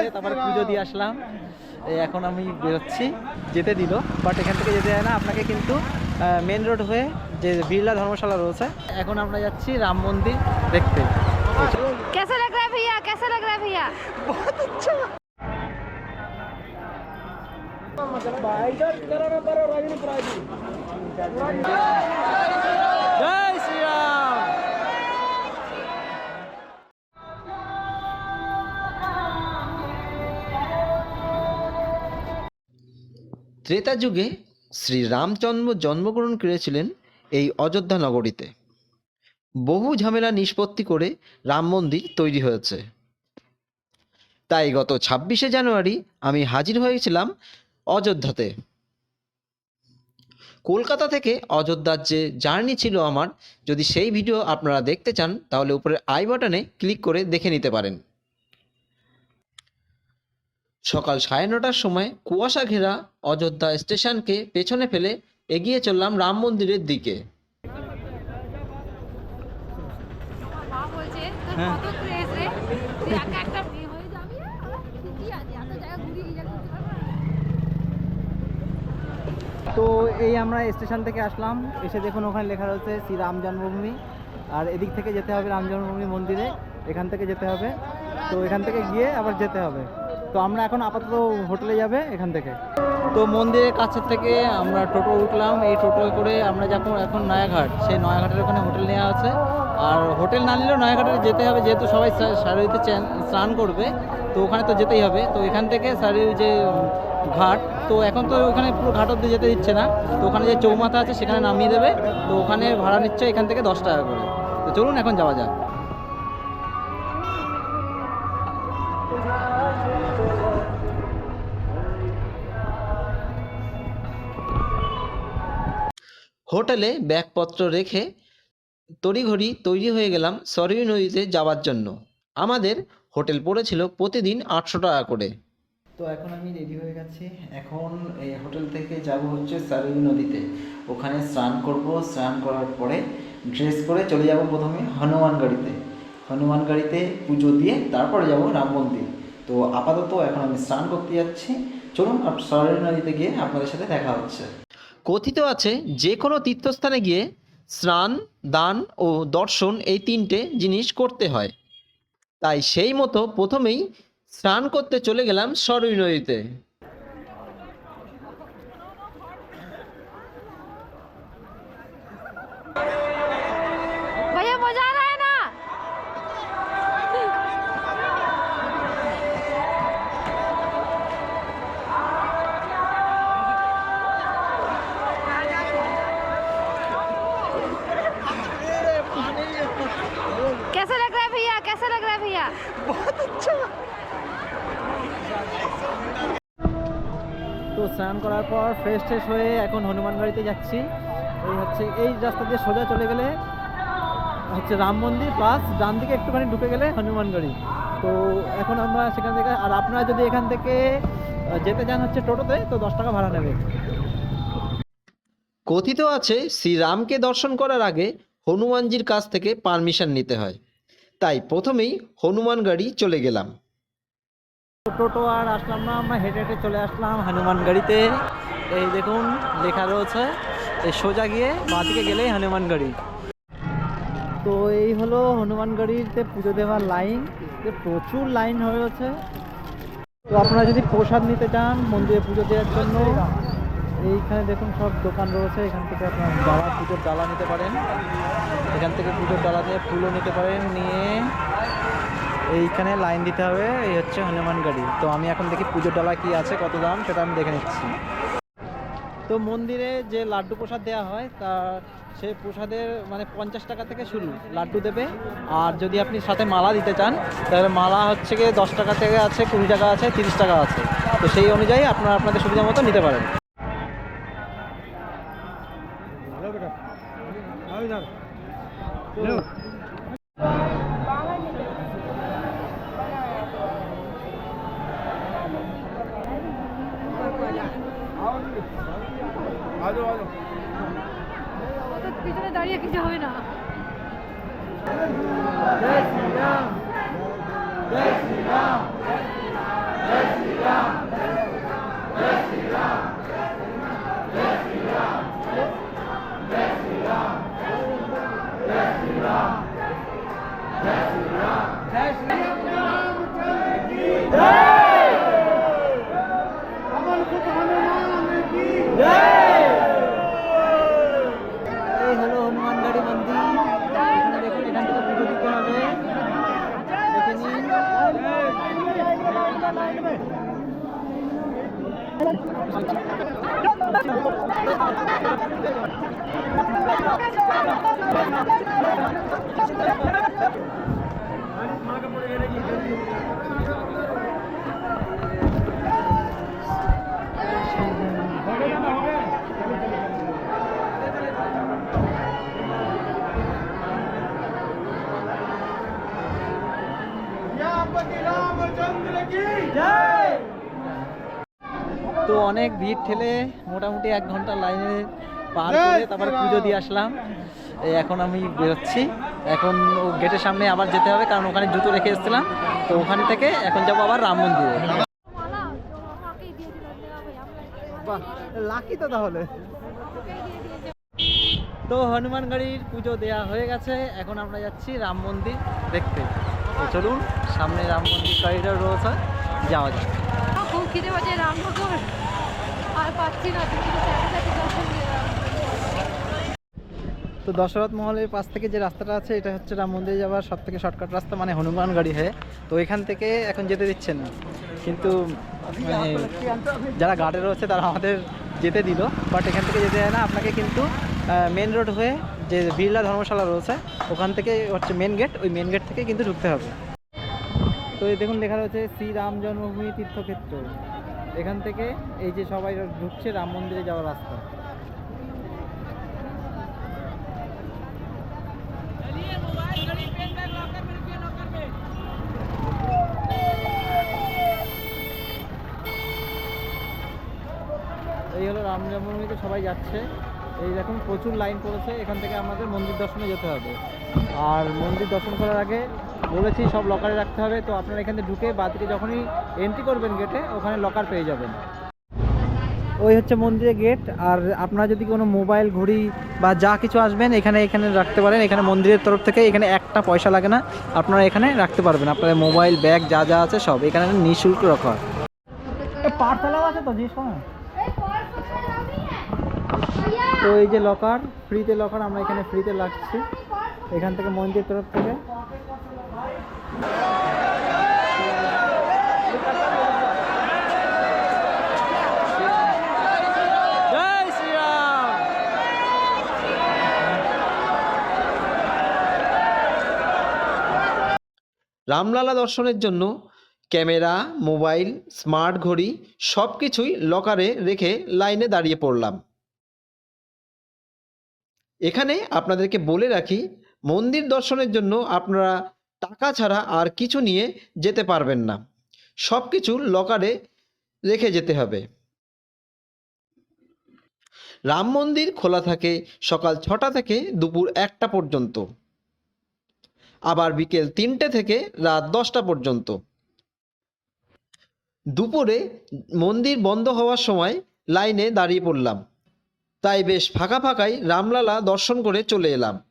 করে তারপরে পুজো দিয়ে আসলাম এই এখন আমি বেরোচ্ছি যেতে দিল বাট এখান থেকে যেতে যায় না আপনাকে কিন্তু মেন রোড হয়ে যে বিড়লা ধর্মশালা রয়েছে এখন আমরা যাচ্ছি রাম মন্দির দেখতে कैसा लग रहा है भैया कैसा लग रहा है भैया জয় ত্রেতা যুগে শ্রী রামচন্দ্র জন্মগ্রহণ করেছিলেন এই অযোধ্যা নগরীতে। বহু ঝামেলা নিষ্পত্তি করে রাম মন্দির তৈরি হয়েছে। তাই গত ছাব্বিশে জানুয়ারি আমি হাজির হয়েছিলাম অযোধ্যাতে। কলকাতা থেকে অযোধ্যার যে জার্নি ছিল আমার, যদি সেই ভিডিও আপনারা দেখতে চান, তাহলে উপরে আই বাটনে ক্লিক করে দেখে নিতে পারেন। সকাল সাড়ে নটার সময় কুয়াশা ঘেরা অযোধ্যা স্টেশনকে পেছনে ফেলে এগিয়ে চললাম রাম মন্দিরের দিকে। হ্যাঁ। তো এই আমরা স্টেশন থেকে আসলাম এসে দেখুন ওখানে লেখা রয়েছে শ্রী রাম জন্মভূমি। আর এদিক থেকে যেতে হবে রাম জন্মভূমি মন্দিরে এখান থেকে যেতে হবে। তো এখান থেকে গিয়ে আবার যেতে হবে। তো আমরা এখন আপাতত হোটেলে যাবে এখান থেকে। তো মন্দিরের কাছের থেকে আমরা টোটো উঠলাম। এই টোটো করে আমরা যখন এখন নয়াঘাট, সেই নয়াঘাটের ওখানে হোটেল নেওয়া আছে। আর হোটেল না নিলেও নয়াঘাটে যেতে হবে, যেহেতু সবাই সারিতে স্নান করবে, তো ওখানে তো যেতেই হবে। তো এখান থেকে সারির যে ঘাট, তো এখন তো ওখানে পুরো ঘাট অব্দি যেতে দিচ্ছে না। তো ওখানে যে চৌমাথা আছে, সেখানে নামিয়ে দেবে। তো ওখানে ভাড়া নিচ্ছে এখান থেকে দশ টাকা করে। তো চলুন এখন যাওয়া যাক। হোটেলে ব্যাগপত্র রেখে তড়িঘড়ি তৈরি হয়ে গেলাম সরয়ু নদীতে যাওয়ার জন্য। আমাদের হোটেল পড়েছিল প্রতিদিন আটশো টাকা করে। তো এখন আমি রেডি হয়ে গেছি। এখন এই হোটেল থেকে যাব হচ্ছে সারয়ু নদীতে। ওখানে স্নান করব। স্নান করার পরে ড্রেস করে চলে যাব প্রথমে হনুমান গাড়িতে। হনুমান গাড়িতে পুজো দিয়ে তারপরে যাব রাম মন্দির। তো আপাতত এখন আমি স্নান করতে যাচ্ছি। চলুন সারয়ু নদীতে গিয়ে আপনাদের সাথে দেখা হচ্ছে। কথিত আছে যে কোনো তীর্থস্থানে গিয়ে স্নান, দান ও দর্শন এই তিনটে জিনিস করতে হয়। তাই সেই মতো প্রথমেই স্নান করতে চলে গেলাম সরয়ু নদীতে। পর ফ্রেশ ট্রেশ হয়ে এখন হনুমান গাড়িতে যাচ্ছি। এই হচ্ছে, এই রাস্তা দিয়ে সোজা চলে গেলে হচ্ছে রাম মন্দির প্লাস ডান দিকে একটুখানি ঢুকে গেলে হনুমান গাড়ি। তো এখন আমরা সেখান থেকে, আর আপনারা যদি এখান থেকে যেতে চান হচ্ছে টোটোতে, তো দশ টাকা ভাড়া নেবে। কথিত আছে, শ্রীরামকে দর্শন করার আগে হনুমানজির কাছ থেকে পারমিশন নিতে হয়। তাই প্রথমেই হনুমান গাড়ি চলে গেলাম। টোটো আর আসলাম না, আমরা হেঁটে হেঁটে চলে আসলাম হনুমান গাড়িতে। এই দেখুন, লেখা রয়েছে এই সোজা গিয়ে বাঁদিকে গেলেই হনুমান গাড়ি। তো এই হলো হনুমান গাড়িতে পুজো দেওয়ার লাইন প্রচুর লাইন হয়েছে। তো আপনারা যদি প্রসাদ নিতে চান মন্দিরে পুজো দেওয়ার জন্য, এইখানে দেখুন সব দোকান রয়েছে, এখান থেকে আপনার ডালা পুজোর ডালা নিতে পারেন। এখান থেকে পুজোর ডালা নিয়ে ফুলও নিতে পারেন, নিয়ে এইখানে লাইন দিতে হবে, এই হচ্ছে হনুমান গাড়ি। তো আমি এখন দেখি পুজোর ডালা কি আছে, কত দাম, সেটা আমি দেখে নিচ্ছি। তো মন্দিরে যে লাড্ডু প্রসাদ দেওয়া হয়, তা সেই প্রসাদের মানে পঞ্চাশ টাকা থেকে শুরু লাড্ডু দেবে। আর যদি আপনি সাথে মালা দিতে চান, তাহলে মালা হচ্ছে গিয়ে দশ টাকা থেকে আছে, কুড়ি টাকা আছে, তিরিশ টাকা আছে। তো সেই অনুযায়ী আপনারা আপনাদের সুবিধা মতো নিতে পারেন। তো পিছনে দাঁড়িয়ে কিছু হবে না। জয় শ্রীরাম। জয় শ্রীরাম। रामचंद्र की जय। তো অনেক ভিড় ঠেলে মোটামুটি এক ঘণ্টা লাইনে পার করে তারপরে পুজো দিয়ে আসলাম। এই এখন আমি বেরোচ্ছি। এখন ও গেটের সামনে আবার যেতে হবে কারণ ওখানে জুতো রেখে এসেছিলাম। তো ওখান থেকে এখন যাব আবার রাম মন্দিরে। লাকি তো তাহলে। তো হনুমান গাড়ির পুজো দেয়া হয়ে গেছে। এখন আমরা যাচ্ছি রাম মন্দির দেখতে। তো চলুন সামনে রাম মন্দির করিডোর রয়েছে যাওয়া যাক। রাম ঠাকুর তো দশরথ মহলের পাশ থেকে যে রাস্তাটা আছে, এটা হচ্ছে রাম মন্দিরে যাওয়ার সব থেকে শর্টকাট রাস্তা মানে হনুমান গাড়ি হয়ে তো এখান থেকে এখন যেতে দিচ্ছেন না। কিন্তু মানে যারা গার্ডে রয়েছে, তারা আমাদের যেতে দিল। বাট এখান থেকে যেতে হয় না। আপনাকে কিন্তু মেন রোড হয়ে যে বিড়লা ধর্মশালা রয়েছে, ওখান থেকে হচ্ছে মেন গেট ওই মেন গেট থেকে কিন্তু ঢুকতে হবে। তো দেখুন, লেখা রয়েছে শ্রীরাম জন্মভূমি তীর্থক্ষেত্র। এখান থেকে এই যে সবাই ঢুকছে রাম মন্দিরে যাওয়ার রাস্তা। এই হলো রাম জন্মভূমিতে সবাই যাচ্ছে। এই দেখুন, প্রচুর লাইন পড়েছে। এখান থেকে আমাদের মন্দির দর্শনে যেতে হবে। আর মন্দির দর্শন করার আগে বলেছি সব লকারে রাখতে হবে। তো আপনারা এখান থেকে ঢুকে বাদিকে যখনই এন্ট্রি করবেন গেটে ওখানে লকার পেয়ে যাবেন। ওই হচ্ছে মন্দিরের গেট আর আপনারা যদি কোনো মোবাইল ঘড়ি বা যা কিছু আসবেন এখানে এখানে রাখতে পারেন। এখানে মন্দিরের তরফ থেকে এখানে একটা পয়সা লাগে না। আপনারা এখানে রাখতে পারবেন। আপনাদের মোবাইল ব্যাগ যা যা আছে সব। এখানে নিঃশুল্ক রাখা হয় পাঠশালাও আছে তো জিনিস তো এই যে লকার ফ্রিতে লকার আমরা এখানে ফ্রিতে লাগছি এখান থেকে মন্দিরের তরফ থেকে। রামলালা দর্শনের জন্য ক্যামেরা, মোবাইল, স্মার্ট ঘড়ি সব কিছুই লকারে রেখে লাইনে দাঁড়িয়ে পড়লাম। এখানে আপনাদেরকে বলে রাখি, মন্দির দর্শনের জন্য আপনারা টাকা ছাড়া আর কিছু নিয়ে যেতে পারবেন না। সব কিছু লকারে রেখে যেতে হবে। রাম মন্দির খোলা থাকে সকাল ছটা থেকে দুপুর একটা পর্যন্ত। আবার বিকেল তিনটে থেকে রাত দশটা পর্যন্ত। দুপুরে মন্দির বন্ধ হওয়ার সময় লাইনে দাঁড়িয়ে পড়লাম। তাই বেশ ফাঁকা ফাঁকাই রামলালা দর্শন করে চলে এলাম।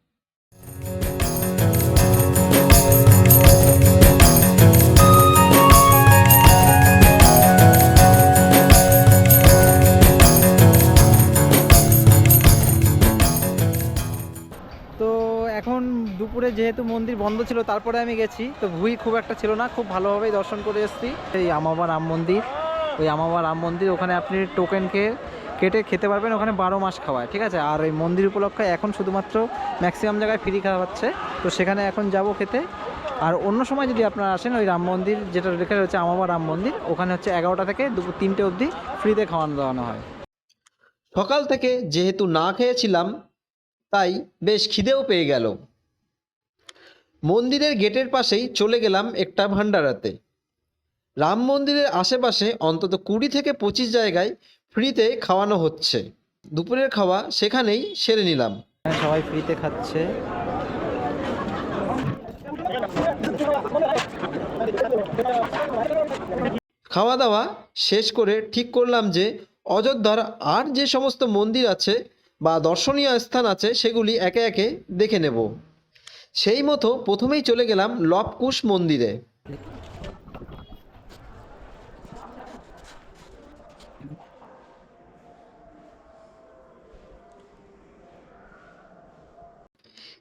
যেহেতু মন্দির বন্ধ ছিল, তারপরে আমি গেছি। তো ভুই খুব একটা ছিল না, খুব ভালোভাবেই দর্শন করে এসেছি। এই আমাবা রাম মন্দির, ওই আমাবা রাম মন্দির, ওখানে আপনি টোকেনকে কেটে খেতে পারবেন, ওখানে বারো মাস খাওয়ায়, ঠিক আছে? আর ওই মন্দির উপলক্ষে এখন শুধুমাত্র ম্যাক্সিমাম জায়গায় ফ্রি খাওয়াচ্ছে তো সেখানে এখন যাব খেতে। আর অন্য সময় যদি আপনারা আসেন, ওই রাম মন্দির যেটা রেখে রয়েছে আমাবা রাম মন্দির, ওখানে হচ্ছে এগারোটা থেকে দুপুর তিনটে অবধি ফ্রিতে খাওয়ানো দাওয়ানো হয়। সকাল থেকে যেহেতু না খেয়েছিলাম, তাই বেশ খিদেও পেয়ে গেল। মন্দিরের গেটের পাশেই চলে গেলাম একটা ভান্ডারাতে রাম মন্দিরের আশেপাশে অন্তত কুড়ি থেকে পঁচিশ জায়গায় ফ্রিতে খাওয়ানো হচ্ছে। দুপুরের খাওয়া সেখানেই সেরে নিলাম। সবাই ফ্রিতে খাচ্ছে। খাওয়া দাওয়া শেষ করে ঠিক করলাম যে অযোধ্যার আর যে সমস্ত মন্দির আছে বা দর্শনীয় স্থান আছে সেগুলি একে একে দেখে নেব। সেই মতো প্রথমেই চলে গেলাম লবকুশ মন্দিরে।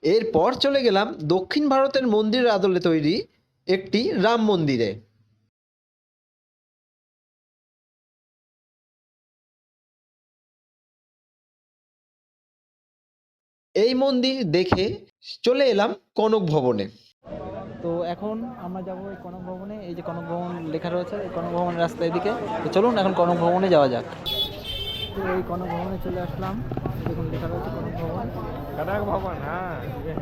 এরপর চলে গেলাম দক্ষিণ ভারতের মন্দিরের আদলে তৈরি একটি রাম মন্দিরে। এই মন্দির দেখে চলে এলাম কনক ভবনে। তো এখন আমরা যাব এই কনক ভবনে। এই যে কনক ভবন লেখা রয়েছে এই কনক ভবনের রাস্তা এদিকে। তো চলুন এখন কনক ভবনে যাওয়া যাক। তো এই কনক ভবনে চলে আসলাম। দেখুন লেখা রয়েছে কনক ভবন। কনক ভবন হ্যাঁ ইয়ে।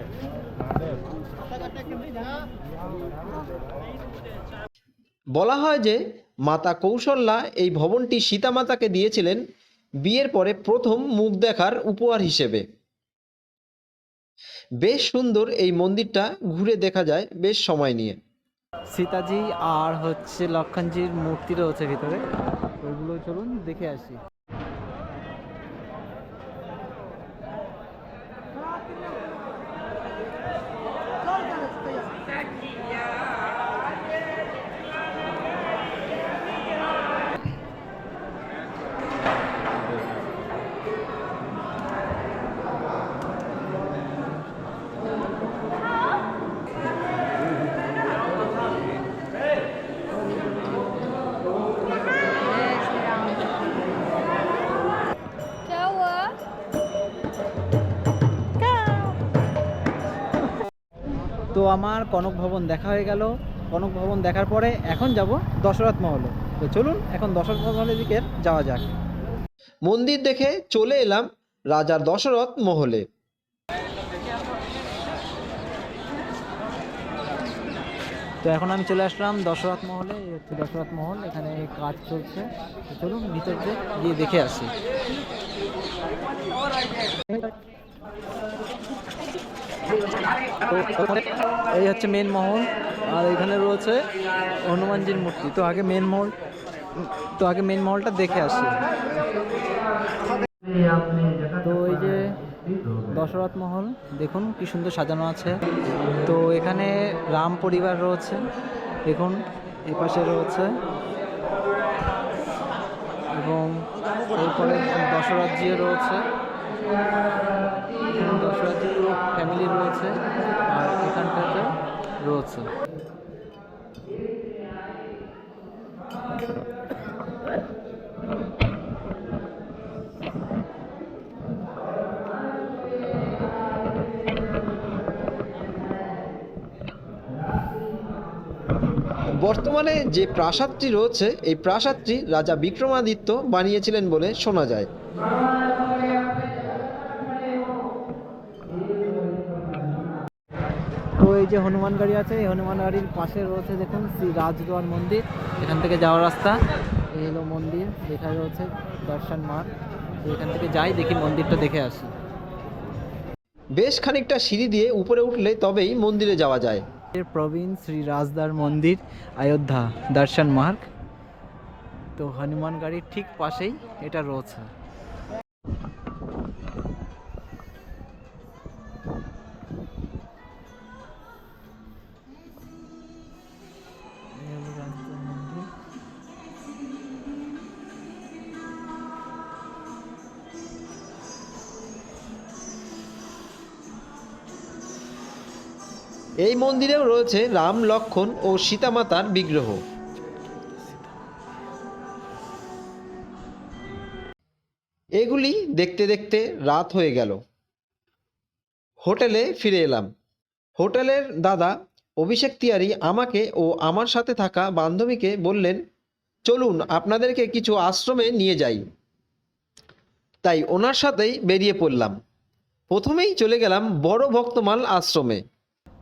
বলা হয় যে মাতা কৌশল্যা এই ভবনটি সীতামাতাকে দিয়েছিলেন বিয়ের পরে প্রথম মুখ দেখার উপহার হিসেবে। বেশ সুন্দর এই মন্দিরটা ঘুরে দেখা যায় বেশ সময় নিয়ে। সীতাজি আর হচ্ছে লক্ষণজির মূর্তি রয়েছে ভিতরে। ওইগুলো চলুন দেখে আসি। আমার কনক ভবন দেখা হয়ে গেল। কনক ভবন দেখার পরে এখন যাব দশরথ মহলে। তো চলুন এখন দশরথ মহলের দিকে যাওয়া যাক। মন্দির দেখে চলে এলাম রাজার দশরথ মহলে। তো এখন আমি চলে আসলাম দশরথ মহলে এই হচ্ছে দশরথ মহল এখানে কাজ চলছে। চলুন ভিতর দিয়ে গিয়ে দেখে আসি। এই হচ্ছে মেন মহল, আর এখানে রয়েছে হনুমানজির মূর্তি। তো আগে মেন মহল, তো আগে মেন মহলটা দেখে আসি। তো এই যে দশরথ মহল, দেখুন কি সুন্দর সাজানো আছে। তো এখানে রাম পরিবার রয়েছে, দেখুন এই পাশে রয়েছে। এবং এরপরে দশরথজিও রয়েছে। এখানে দশরথজির ফ্যামিলি রয়েছে আর এখানটাতে রয়েছে। বর্তমানে যে প্রাসাদটি রয়েছে, এই প্রাসাদটি রাজা বিক্রমাদিত্য বানিয়েছিলেন বলে শোনা যায় তো এই যে হনুমান গাড়ি আছে এই হনুমান গাড়ির পাশে রয়েছে দেখুন শ্রী রাজদুয়ার মন্দির। এখান থেকে যাওয়ার রাস্তা। এই হলো মন্দির লেখা রয়েছে দর্শন মার্গ তো এখান থেকে যাই দেখি মন্দিরটা দেখে আসি। বেশ খানিকটা সিঁড়ি দিয়ে উপরে উঠলে তবেই মন্দিরে যাওয়া যায়। এর প্রবীণ শ্রী রাজদার মন্দির অযোধ্যা দর্শন মার্গ। তো হনুমান গাড়ির ঠিক পাশেই এটা রয়েছে। মন্দিরেও রয়েছে রাম, লক্ষণ ও সীতামাতার বিগ্রহ। এগুলি দেখতে দেখতে রাত হয়ে গেল। হোটেলে ফিরে এলাম। হোটেলের দাদা অভিষেক তিয়ারি আমাকে ও আমার সাথে থাকা বান্ধবীকে বললেন, চলুন, আপনাদেরকে কিছু আশ্রমে নিয়ে যাই। তাই ওনার সাথেই বেরিয়ে পড়লাম। প্রথমেই চলে গেলাম বড় ভক্তমাল আশ্রমে।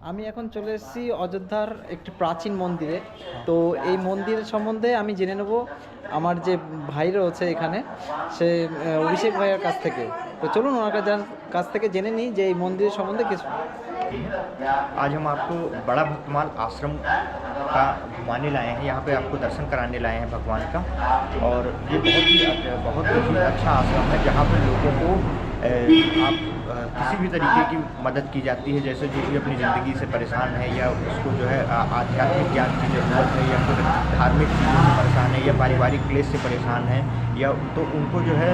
আমি এখন চলে এসেছি অযোধ্যার একটি প্রাচীন মন্দিরে তো এই মন্দির সম্বন্ধে আমি জেনে নেব আমার যে ভাই রয়েছে এখানে সে আহ, অভিষেক ভাইয়ের কাছ থেকে তো চলুন ওনার কাছ- কাছ থেকে জেনে নিই যে এই মন্দিরের সম্বন্ধে কিছু आज हम आपको बड़ा भक्तमाल आश्रम का घुमाने लाए हैं यहाँ पे आपको दर्शन कराने लाए हैं भगवान का और ये बहुत ही बहुत ही अच्छा आश्रम है जहाँ पे लोगों को अ, आप अ, किसी भी तरीके की मदद की जाती है, जैसे जो भी अपनी ज़िंदगी से परेशान है या उसको जो है आध्यात्मिक ज्ञान की ज़रूरत है या फिर धार्मिक चीज़ों से परेशान है या पारिवारिक क्लेश से परेशान है या तो उनको जो है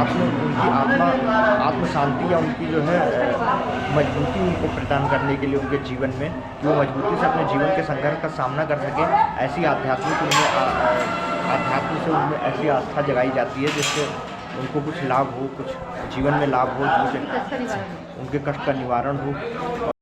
आत्म, उनकी आत्मा आत्म शांति या उनकी जो है, मजबूती उनको प्रदान करने के लिए उनके जीवन में, कि वो मजबूती से अपने जीवन के संघर्ष का सामना कर सकें। ऐसी आध्यात्मिक उनमें आध्यात्म से उनमें ऐसी आस्था जगाई जाती है जिससे उनको कुछ लाभ हो कुछ जीवन में लाभ हो उनके कष्ट का निवारण हो।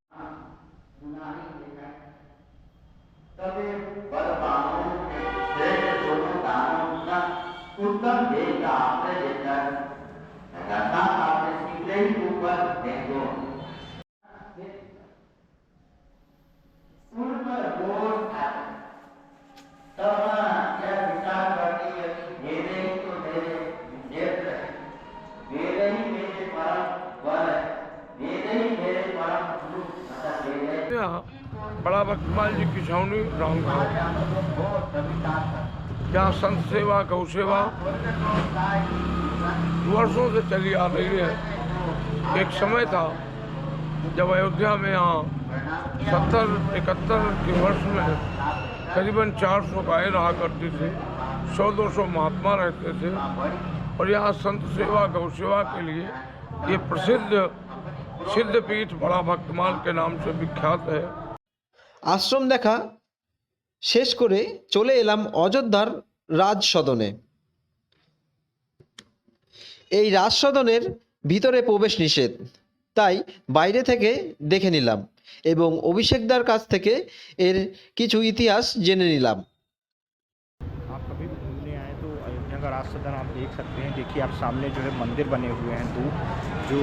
बड़ा भक्तमाल जी की छावनी राम जहाँ संत सेवा, गौ सेवा? वर्षों से चली आ रही है। एक समय था जब अयोध्या में यहाँ सत्तर, इकहत्तर के वर्ष में करीबन 400 गाय रहा करती थी। सौ, दो सौ महात्मा रहते थे। और यहाँ संत सेवा, गौ सेवा के लिए ये प्रसिद्ध सिद्धपीठ बड़ा भक्तमाल के नाम से विख्यात है। আশ্রম দেখা শেষ করে চলে এলাম অযোধ্যার রাজসদনে এই রাজসদনের ভিতরে প্রবেশ নিষেধ তাই বাইরে থেকে দেখে নিলাম এবং অভিষেকদার কাছ থেকে এর কিছু ইতিহাস জেনে নিলাম आप कभी भी घूमने आए तो अयोध्या का राज सदन आप देख सकते हैं देखिए आप सामने जो है मंदिर बने हुए हैं दो जो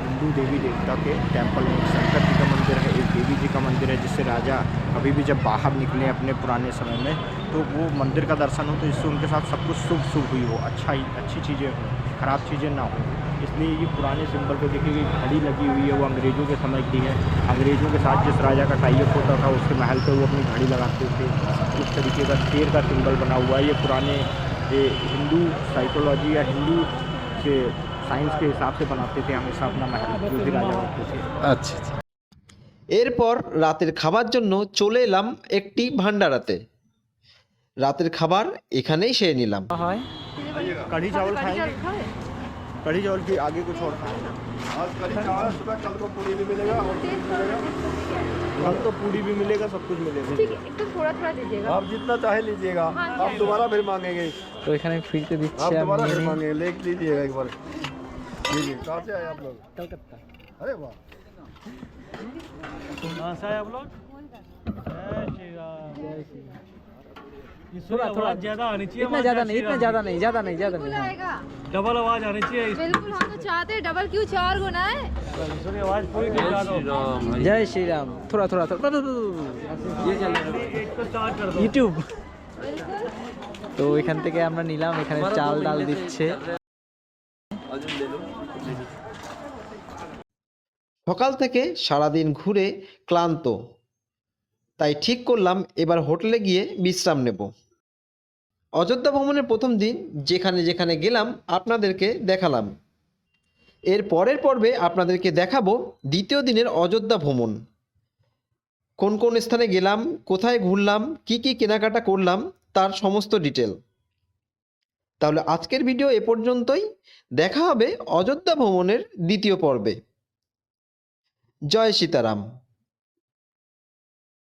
हिंदू देवी देवता के टेम्पल में एक शंकर जी का मंदिर है, एक देवी जी का मंदिर है, जिससे राजा कभी भी जब बाहर निकले अपने पुराने समय में तो वो मंदिर का दर्शन हो तो इससे उनके साथ सब कुछ शुभ शुभ हुई हो अच्छा ही अच्छी चीज़ें हों, ख़राब चीज़ें ना हों। इसलिए ये पुराने सिंबल को देखिए कि घड़ी लगी हुई है, वो अंग्रेज़ों के समय की है। अंग्रेज़ों के साथ जिस राजा का टाइप होता था, उसके महल पर वो अपनी घड़ी लगाते थे। उस तरीके का शेर का सिंबल बना हुआ है, ये पुराने, ये हिंदू साइकोलॉजी या हिंदू से साइंस के हिसाब से बनाते थे, हमेशा अपना महल, जो भी राजा होते थे। अच्छा अच्छा। এরপর রাতের খাবার জন্য চলে এলাম একটি ভান্ডারাতে রাতের খাবার এখানেই সেরে নিলাম হয় कढ़ी चावल खाएंगे खाए कढ़ी चावल के आगे कुछ और खाएंगे कल तो पूरी भी मिलेगा सब कुछ मिलेगा ठीक है एकदम थोड़ा थोड़ा दीजिएगा आप जितना चाहे लीजिएगा हाँ, आप दोबारा फिर मांगेंगे তো এখানে ফ্রিতে आप দিচ্ছে दोबारा আমি फिर নিয়ে নিই। मांगेंगे ले लीजिएगा एक बार लीजिए कहाँ से आए आप लोग কলকাতা अरे वाह कहाँ से आए आप लोग जय श्री राम थोड़ा थोड़ा ज्यादा आनी चाहिए इतना ज्यादा नहीं इतना ज्यादा नहीं ज्यादा नहीं ज्यादा बिल्कुल नहीं हाँ। आएगा डबल आवाज आनी चाहिए बिल्कुल हम तो चाहते हैं डबल क्यों चार गुना है इसमें आवाज पूरी दिखा दो जय श्री राम थोड़ा थोड़ा थोड़ा ये चल एक तो स्टार्ट कर दो ইউটিউব बिल्कुल তো এখান থেকে আমরা নিলাম এখানে চাল ডাল দিচ্ছে সকাল থেকে সারাদিন ঘুরে ক্লান্ত। তাই ঠিক করলাম এবার হোটেলে গিয়ে বিশ্রাম নেব। অযোধ্যা ভ্রমণের প্রথম দিন যেখানে যেখানে গেলাম আপনাদেরকে দেখালাম। এর পরের পর্বে আপনাদেরকে দেখাবো দ্বিতীয় দিনের অযোধ্যা ভ্রমণ। কোন কোন স্থানে গেলাম, কোথায় ঘুরলাম, কি কি কেনাকাটা করলাম, তার সমস্ত ডিটেল। তাহলে আজকের ভিডিও এ পর্যন্তই। দেখা হবে অযোধ্যা ভ্রমণের দ্বিতীয় পর্বে। জয় সীতারাম।